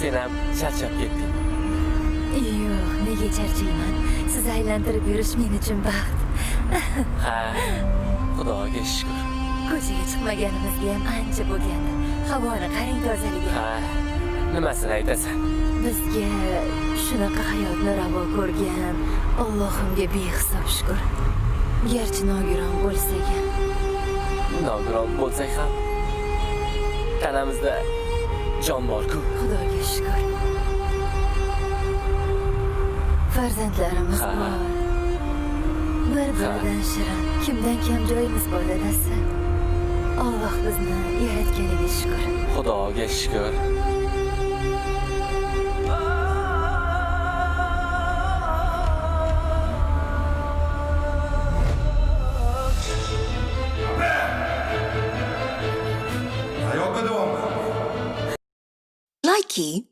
sen ham charchab ketding Yo'q, nega charchayman? Siz aylantirib yurish men uchun baxt. ha xudoga shukur Ko'chaga chiqmaganimizga ham ancha bo'lgandi. Havoni qarang tozaligi. ha nimasini aytasan Bizga shunaqa hayotni ravo ko'rgan Allohimga behisob shukr. Garchi nogiron bo'lsak ham. nogiron bo'lsak ham tanamizda jon borku Xudoga shukr. Farzandlarimiz bor. Bir-biridan shirin. Kimdan kam joyimiz bor dadasi. Alloh bizni yaratganiga shukr. xudoga shukur key